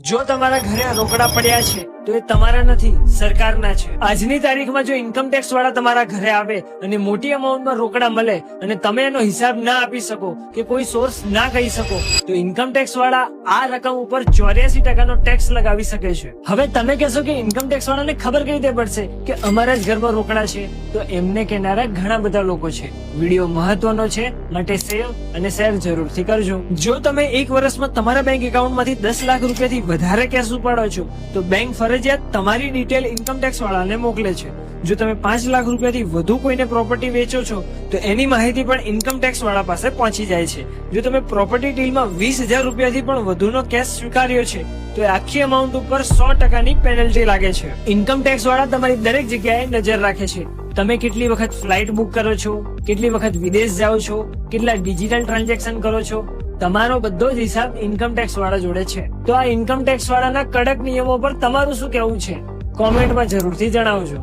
જો તમારા ઘરે રોકડા પડ્યા છે તો એ તમારા નથી, સરકારના છે. આજની તારીખમાં જો ઇન્કમ ટેક્સ વાળા તમારા ઘરે આવે અને મોટી અમાઉન્ટમાં રોકડા મળે અને તમે એનો હિસાબ ના આપી શકો કે કોઈ સોર્સ ના કહી શકો, તો ઇન્કમ ટેક્સ વાળા આ રકમ ઉપર ચોર્યાસી ટકાનો ટેક્સ લગાવી શકે છે. હવે તમે કહેશો કે ઇન્કમ ટેક્સ વાળાને ખબર કઈ રીતે પડશે કે અમારા જ ઘરમાં રોકડા છે? તો એમને કહેનારા ઘણા બધા લોકો છે. વીડિયો મહત્વનો છે, માટે સેવ અને શેર જરૂરથી કરજો. જો તમે એક વર્ષમાં તમારા બેંક એકાઉન્ટમાંથી દસ લાખ રૂપિયાથી વધારે કેશ ઉપાડો છો, તો બેંક ફરજિયાત તમારી ડિટેલ ઇન્કમ ટેક્સ વાળાને મોકલે છે. જો તમે પાંચ લાખ રૂપિયાથી વધુ કોઈને પ્રોપર્ટી વેચો છો, તો એની માહિતી પણ ઇન્કમ ટેક્સ વાળા પાસે પહોંચી જાય છે. જો તમે પ્રોપર્ટી ડીલમાં વીસ હજાર રૂપિયાથી પણ વધુનો કેશ સ્વીકાર્યો છે, તો આખી અમાઉન્ટ ઉપર સો ટકાની પેનલ્ટી લાગે છે. ઇન્કમ ટેક્સ વાળા તમારી દરેક જગ્યાએ નજર રાખે છે. તમે કેટલી વખત ફ્લાઇટ બુક કરો છો, કેટલી વખત વિદેશ જાઓ છો, કેટલા ડિજિટલ ટ્રાન્ઝેક્શન કરો છો તમારો બધો જ હિસાબ ઇન્કમ ટેક્સ વાળા જોડે છે. તો આ ઇન્કમ ટેક્સ વાળાના કડક નિયમો પર તમારું શું કહેવું છે? કોમેન્ટમાં જરૂરથી જણાવજો.